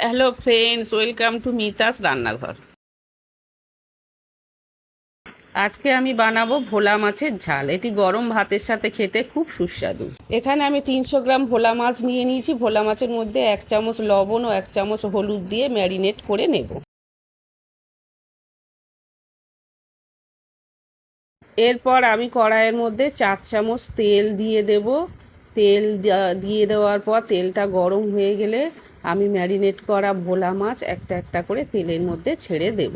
Hello friends welcome to Mita's Rannaghar আজকে আমি বানাবো ভোলা মাছের ঝাল। এটি গরম ভাতের সাথে খেতে খুব সুস্বাদু। এখানে আমি তিনশো গ্রাম ভোলা মাছ নিয়ে নিয়েছি। ভোলা মাছের মধ্যে এক চামচ লবণ ও এক চামচ হলুদ দিয়ে ম্যারিনেট করে নেব। এরপর আমি কড়াইয়ের মধ্যে চার চামচ তেল দিয়ে দেব। তেল দেয়া- দেওয়ার পর তেলটা গরম হয়ে গেলে আমি ম্যারিনেট করা ভোলা মাছ একটা একটা করে তেলের মধ্যে ছেড়ে দেব।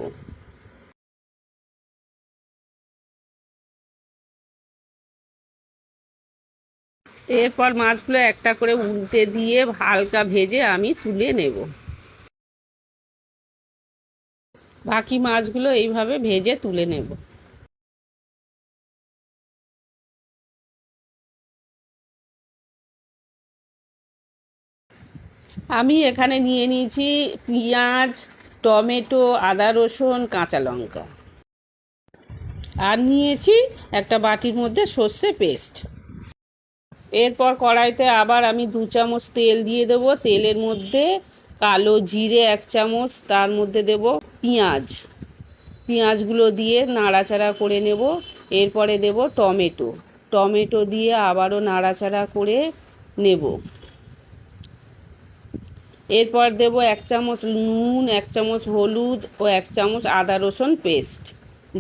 এরপর মাছগুলো একটা করে উল্টে দিয়ে হালকা ভেজে আমি তুলে নেব। বাকি মাছগুলো এইভাবে ভেজে তুলে নেব। আমি এখানে নিয়ে নিয়েছি পেঁয়াজ, টমেটো, আদা রসুন, কাঁচা লঙ্কা। আর নিয়েছি একটা বাটির মধ্যে সর্ষে পেস্ট। এরপর কড়াইতে আবার আমি দু চামচ তেল দিয়ে দেবো। তেলের মধ্যে কালো জিরে এক চামচ, তার মধ্যে দেব পেঁয়াজ। পেঁয়াজগুলো দিয়ে নাড়াচাড়া করে নেব। এরপরে দেব টমেটো। টমেটো দিয়ে আবারও নাড়াচাড়া করে নেব। এরপর দেব এক চামচ নুন, এক চামচ হলুদ ও এক চামচ আদা রসুন পেস্ট।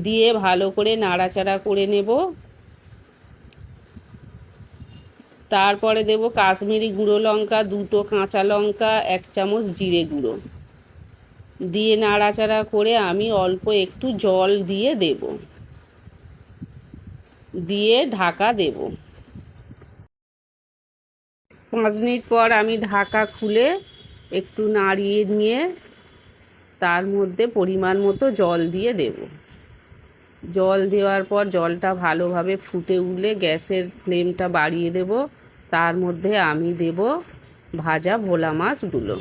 দিয়ে ভালো করে নাড়াচাড়া করে নেব। তারপরে দেব কাশ্মীরি গুঁড়ো লঙ্কা, দুটো কাঁচা লঙ্কা, এক চামচ জিরে গুঁড়ো। দিয়ে নাড়াচাড়া করে আমি অল্প একটু জল দিয়ে দেব। দিয়ে ঢাকা দেব। পাঁচ মিনিট পর আমি ঢাকা খুলে একটু নাড়িয়ে নিয়ে তার মধ্যে পরিমাণ মতো জল দিয়ে দেব। জল দেওয়ার পর জলটা ভালোভাবে ফুটে উঠলে গ্যাসের ফ্লেমটা বাড়িয়ে দেব। তার মধ্যে আমি দেব ভাজা ভোলা মাছগুলো।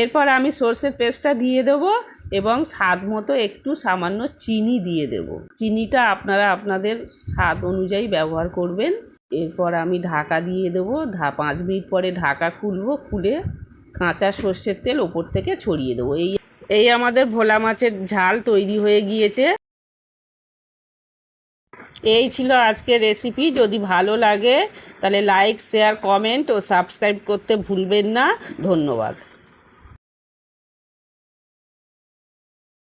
এরপর আমি সর্ষের পেস্টটা দিয়ে দেব এবং স্বাদ মতো একটু সামান্য চিনি দিয়ে দেব। চিনিটা আপনারা আপনাদের স্বাদ অনুযায়ী ব্যবহার করবেন। এরপর আমি ঢাকা দিয়ে দেবো। ঢা পাঁচ মিনিট পরে ঢাকা খুলবো, খুলে কাঁচা সর্ষের তেল ওপর থেকে ছড়িয়ে দেবো। এই এই আমাদের ভোলা মাছের ঝাল তৈরি হয়ে গিয়েছে। এই ছিল আজকের রেসিপি যদি ভালো লাগে তাহলে লাইক শেয়ার কমেন্ট ও সাবস্ক্রাইব করতে ভুলবেন না। ধন্যবাদ।